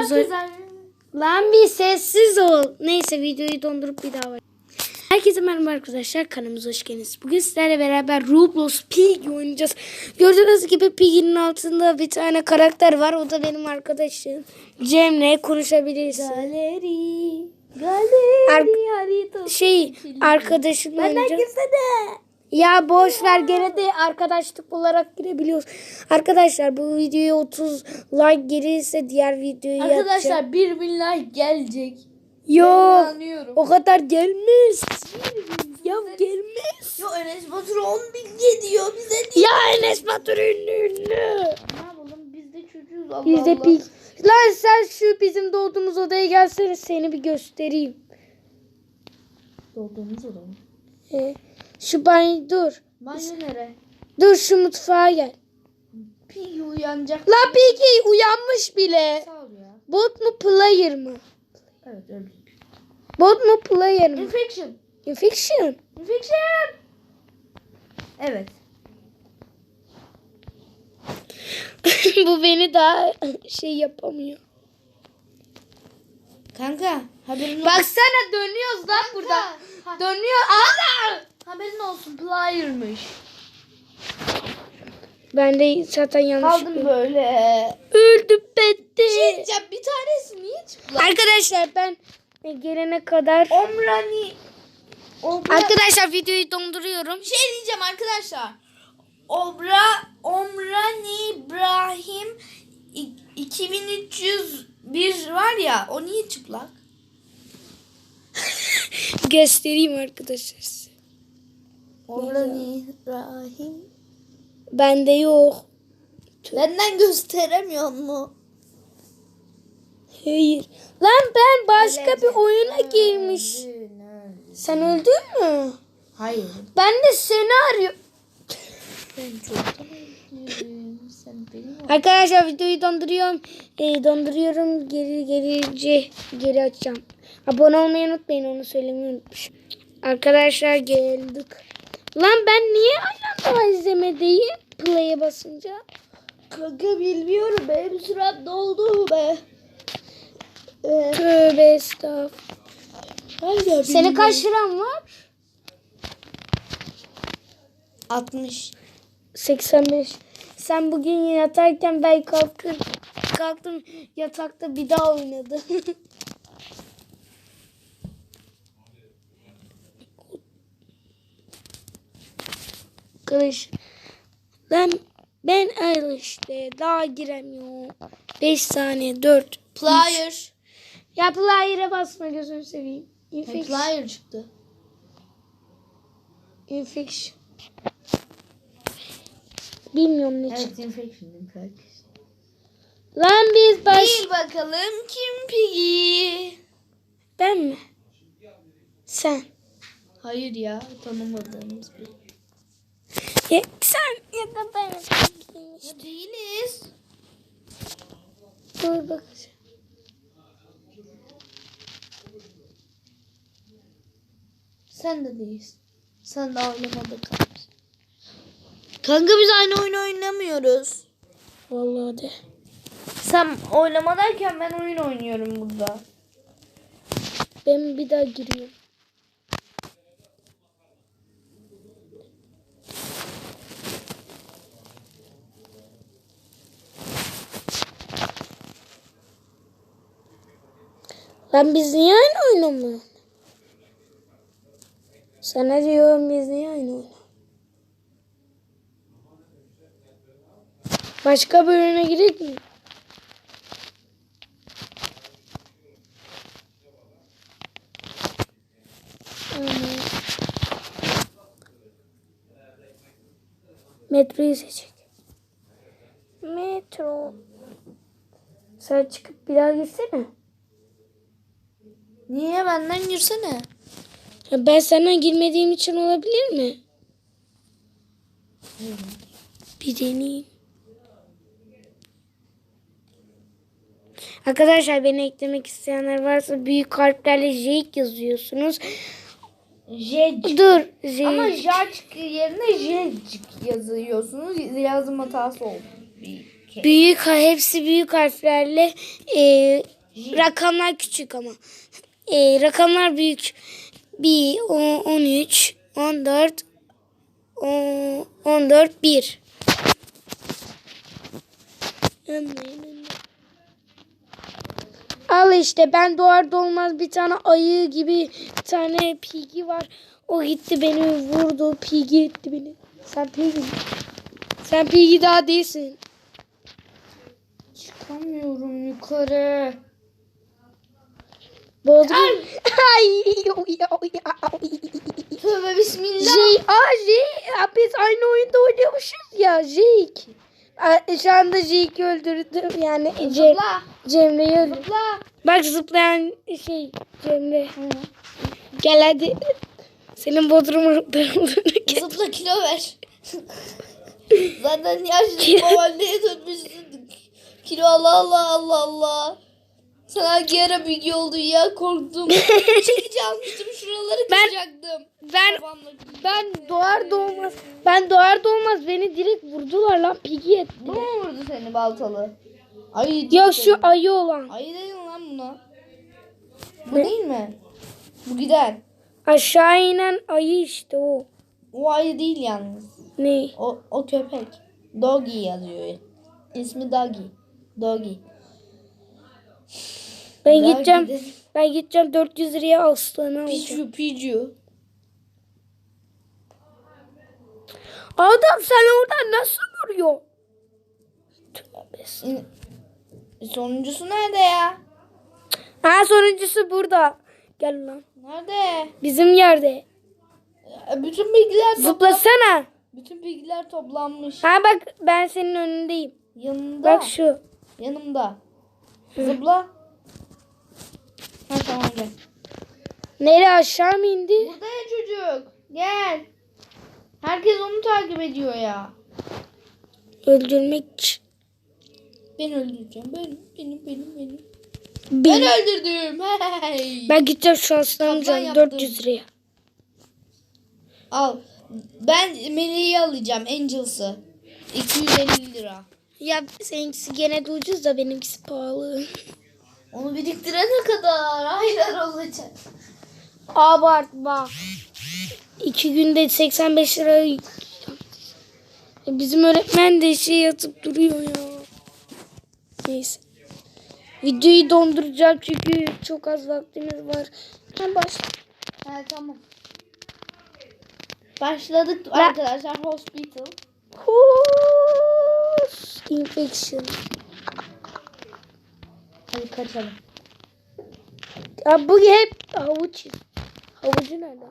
Herkese Lan bir sessiz ol. Neyse videoyu dondurup bir daha var. Herkese merhaba arkadaşlar. Kanalımıza hoş geldiniz. Bugün sizlerle beraber Roblox Piggy oynayacağız. Gördüğünüz gibi Piggy'nin altında bir tane karakter var. O da benim arkadaşım. Cem'le konuşabiliriz. galeri. Galeri Ar- harita. Şey arkadaşımla Benden oynayacağız. girsene. Ya boş ver gene de arkadaşlık olarak girebiliyoruz. Arkadaşlar bu videoya 30 like gelirse diğer videoyu yapacağım. Arkadaşlar 1000 like gelecek. Yok. O kadar gelmez. Ya gelmez. Yo Enes Batur 10 bin diyor bize diyor. Ya Enes Batur ünlü ünlü. Ne yapalım biz de çocuğuz Allah Biz de Allah. pik. Lan sen şu bizim doğduğumuz odaya gelsene seni bir göstereyim. Doğduğumuz oda mı? Ee, şu banyo dur. Banyo nere? Dur şu mutfağa gel. Piggy uyanacak. La Piggy uyanmış bile. Sağ ol ya. Bot mu player mı? Evet öyle. Bot mu player mı? Infection. Infection. Infection. Evet. Bu beni daha şey yapamıyor. Kanka haberin Baksana dönüyoruz lan burada. Dönüyor. Ana! Haberin olsun player'mış. Ben de zaten yanlış. Kaldım böyle. Öldüm bitti. Şey diyeceğim bir tanesi niye çıplak? Arkadaşlar ben gelene kadar Omrani. Obra... Arkadaşlar videoyu donduruyorum. Şey diyeceğim arkadaşlar. Obra Omrani İbrahim i- 2301 var ya o niye çıplak? Göstereyim arkadaşlar. Omrani İbrahim. Bende yok. Benden gösteremiyor mu? Hayır. Lan ben başka bir oyuna girmiş. Sen öldün mü? Hayır. Ben de seni arıyorum. Arkadaşlar videoyu donduruyorum. Ee, donduruyorum. Geri gelince geri açacağım. Abone olmayı unutmayın. Onu söylemeyi unutmuşum. Arkadaşlar geldik. Lan ben niye aynı anda izlemedeyim? Play'e basınca. Kanka bilmiyorum benim sürem doldu be. Ee, Tövbe estağfurullah. Hayır, Senin kaç liran var? 60. 85. Sen bugün yatarken ben kalkın, kalktım yatakta bir daha oynadı. Kılıç. Ben ben al işte daha giremiyorum. 5 saniye 4. Plier. Ya player'e basma gözünü seveyim. Infection. Plier çıktı. Infection. Bilmiyorum ne çıktı. infection infection. Lan biz baş... Bil bakalım kim Piggy? Ben mi? Sen. Hayır ya tanımadığımız bir. Ya sen ya da ben. Ya değiliz. Dur bak. Sen de değilsin. Sen de kalmışsın. Kanka biz aynı oyun oynamıyoruz. Vallahi de. Sen oynamadayken ben oyun oynuyorum burada. Ben bir daha giriyorum. Lan biz niye aynı oynamıyoruz? Sana diyorum biz niye aynı oynuyoruz? Başka oyuna girelim mi? Metroyu seçecek. Metro. Sen çıkıp bir daha gitsene. Niye benden girsene? Ya ben senden girmediğim için olabilir mi? Bir deneyeyim. Arkadaşlar beni eklemek isteyenler varsa büyük harflerle Jake yazıyorsunuz. J Dur. Jake. Ama Jack yerine Jecik yazıyorsunuz. Yazım hatası oldu. Büyük hepsi büyük harflerle e, rakamlar küçük ama. E, rakamlar büyük. 1 on- 13 14 on- 14 1 Al işte ben doğar doğmaz bir tane ayı gibi bir tane pigi var. O gitti beni vurdu. Pigi etti beni. Sen pigi. Sen pigi daha değilsin. Çıkamıyorum yukarı. Bodrum. Ay. Tövbe bismillah. J, aa J, biz aynı oyunda oynuyormuşuz ya Jake. Şu anda Jake'i öldürdüm yani Ce- Zıpla. Cemre'yi öldürdüm. Zıpla. Bak zıplayan şey Cemre. Gel hadi. Senin bodrum olduğunu kes. Zıpla kilo ver. Zaten yaşlı babaanneye dönmüşsün. Kilo Allah Allah Allah Allah. Sen hangi ara bilgi oldun ya korktum. Çekici almıştım şuraları Ben- kıracaktım. Ben Babamla ben doğar doğmaz ben doğar doğmaz beni direkt vurdular lan pigi etti. Bu mu vurdu seni baltalı? Ayı Ya şu seni. ayı olan. Ayı değil lan buna. Bu Ne? değil mi? Bu gider. Aşağı inen ayı işte o. O ayı değil yalnız. Ne? O, o köpek. Doggy yazıyor. İsmi Doggy. Doggy. Ben Daha gideceğim. gidelim. Ben gideceğim 400 liraya aslanı alacağım. Picu picu. Adam sen oradan nasıl vuruyor? Sonuncusu nerede ya? Ha sonuncusu burada. Gel lan. Nerede? Bizim yerde. E, Bütün bilgiler topla- Zıplasana. Bütün bilgiler toplanmış. Ha bak ben senin önündeyim. Yanında. Bak şu. Yanımda. Zıpla. Tamam gel. Nereye aşağı mı indi? Burada ya çocuk. Gel. Herkes onu takip ediyor ya. Öldürmek için. Ben öldüreceğim. Ben, benim, benim, benim. Ben Bir. öldürdüm. Hey. Ben gideceğim şu aslanı alacağım yaptım. 400 liraya. Al. Ben Meleği alacağım. Angels'ı. 250 lira. Ya seninkisi gene de ucuz da benimkisi pahalı. Onu biriktirene kadar aylar olacak. Abartma. İki günde 85 lira. E, Bizim öğretmen de şey yatıp duruyor ya. Neyse. Videoyu donduracağım çünkü çok az vaktimiz var. Ha başla. Ha tamam. Başladık La- arkadaşlar hospital. Horse infection. Hadi kaçalım. Ya bu hep havuç. Havucu nerede?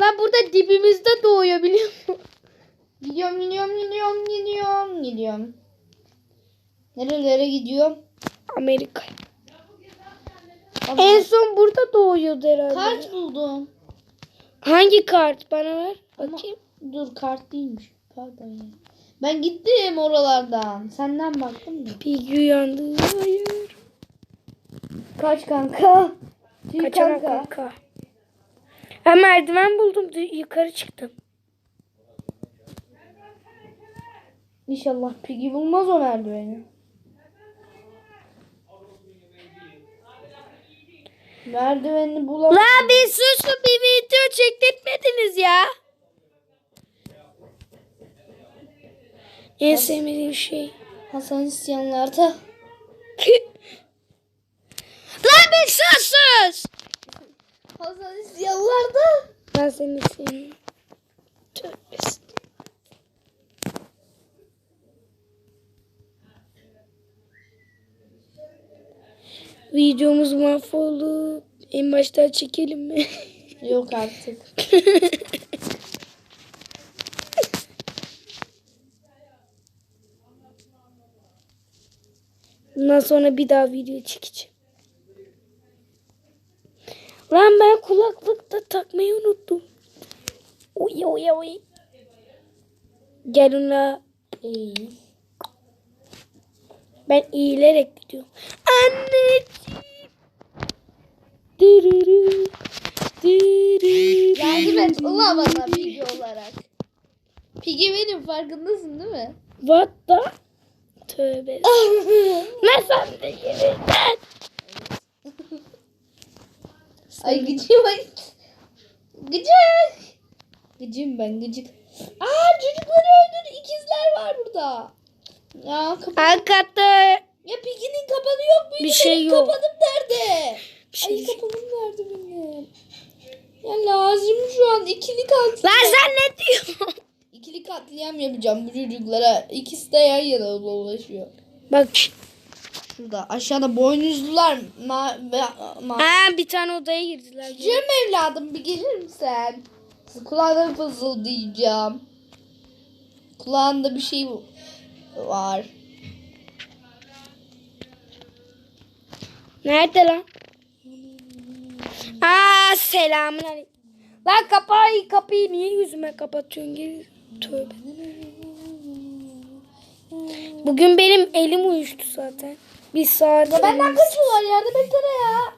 Lan burada dibimizde doğuyor biliyor musun? Gidiyorum gidiyorum gidiyorum gidiyorum gidiyorum. Nerelere gidiyorum? Amerika. Ama En son burada doğuyordu herhalde. kart buldum. Hangi kart? Bana ver. Ama- Bakayım. Dur kart değilmiş. Pardon ya. Ben gittim oralardan. Senden baktım da. Piggy uyandı. Hayır. Kaç kanka? Tüy Kaçamak kanka. kanka. Ha merdiven buldum. Yukarı çıktım. İnşallah Piggy bulmaz o merdiveni. Merdiveni bulamaz. La bir susun bir video çektirtmediniz ya. En sevmediğim şey. Hasan isyanlarda. La susun. Hasan isyanlarda. Ben seni estağfurullah. Videomuz mahvoldu. En baştan çekelim mi? Yok artık. Bundan sonra bir daha video çekeceğim. Lan ben kulaklık da takmayı unuttum. Oy oy oy. Gel ona. Ben eğilerek gidiyorum. Anneciğim. Dırırı. Dırırı. Yardım et ulan bana Piggy olarak. Piggy benim farkındasın değil mi? What the? Tövbe. ne sandın? Ay gıcığım ay. Gıcık. Gıcığım ben gıcık. Aa çocukları öldürdü. İkizler var burada. Ya kapa Hakikaten Ya Piggy'nin kapanı yok muydu? Bir şey Benim yok. Kapanım nerede? Bir şey Ay yok. kapanım nerede benim? Ya lazım şu an ikili katliam. Lan sen ne diyorsun? İkili katliam yapacağım bu çocuklara. İkisi de yan yana dolaşıyor. Bak. Şurada aşağıda boynuzlular ma ma ma Ha bir tane odaya girdiler. Cem evladım bir gelir misin? Kulağına fısıldayacağım. Kulağında bir şey var. Nerede lan? Aa selamun aleyküm. Lan kapıyı kapıyı niye yüzüme kapatıyorsun geri? Tövbe. Bugün benim elim uyuştu zaten. Bir saat. Ya benden kaçıyorlar yardım etsene ya.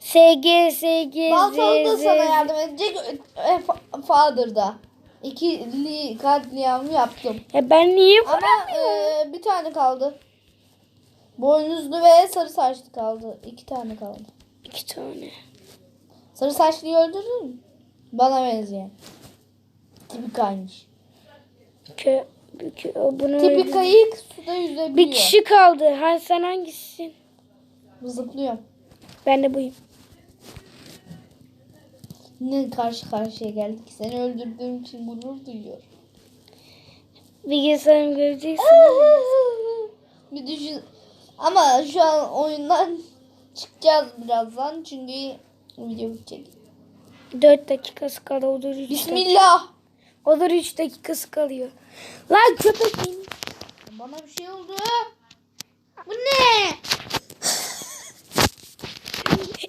SG SG Baltalı da sana yardım edecek. E, fa- Father'da. İkili katliam yaptım. Ya ben niye Ama e, bir tane kaldı. Boynuzlu ve sarı saçlı kaldı. İki tane kaldı. İki tane. Sarı saçlıyı öldürdün mü? Bana benzeyen. Tipi kaymış. Kö, kö, bunu Tipi kayık suda yüzebiliyor. Bir kişi kaldı. Ha, sen hangisisin? Zıplıyor. Ben de buyum. Ne karşı karşıya geldik. Seni öldürdüğüm için gurur duyuyorum. Bilgisayarımı göreceksin. bir düşün. Ama şu an oyundan çıkacağız birazdan. Çünkü video bitecek. 4 dakikası kaldı. 3 dakika. Bismillah. O da 3 dakikası kalıyor. Lan köpek in. Bana bir şey oldu. Bu ne?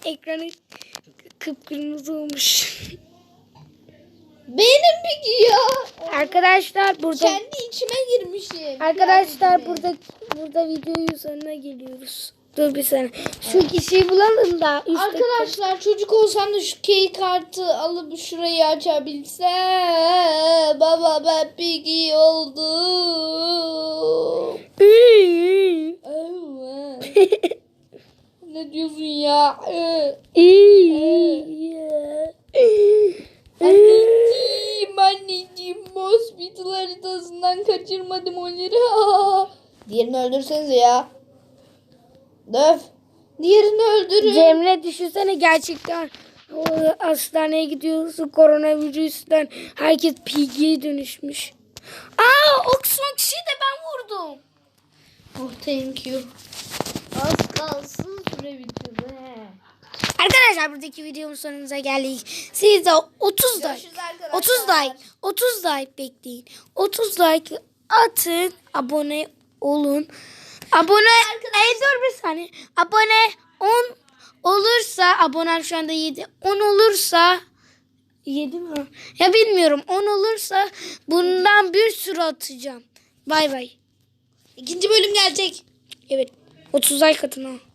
Ekranı kıpkırmızı olmuş. Benim peki ya. Arkadaşlar burada Kendi içime girmişim. Arkadaşlar burada burada videoyu sonuna geliyoruz. Dur bir saniye. Şu kişiyi bulalım da. üç dakika- Arkadaşlar çocuk olsam da şu key kartı alıp şurayı açabilsem. Baba ben Piggy oldum. Ne diyorsun ya? İyi. Anneciğim anneciğim hospital haritasından kaçırmadım onları. Diğerini öldürsenize ya. Döv. Diğerini öldürün. Cemre düşünsene gerçekten o hastaneye gidiyorsun koronavirüsten herkes piggy'ye dönüşmüş. Aa o son kişiyi de ben vurdum. Oh thank you. Az kalsın süre bitiyor be. Arkadaşlar buradaki videonun sonumuza geldik. Siz de 30 like, Görüşürüz arkadaşlar. 30 like, 30 like bekleyin. 30 like atın, abone olun. Abone, Ay, dur bir saniye. Abone 10 olursa, abonem şu anda 7. 10 olursa 7 mi? Ya bilmiyorum. 10 olursa bundan bir sürü atacağım. Bay bay. İkinci bölüm gelecek. Evet. 30 like atın ha.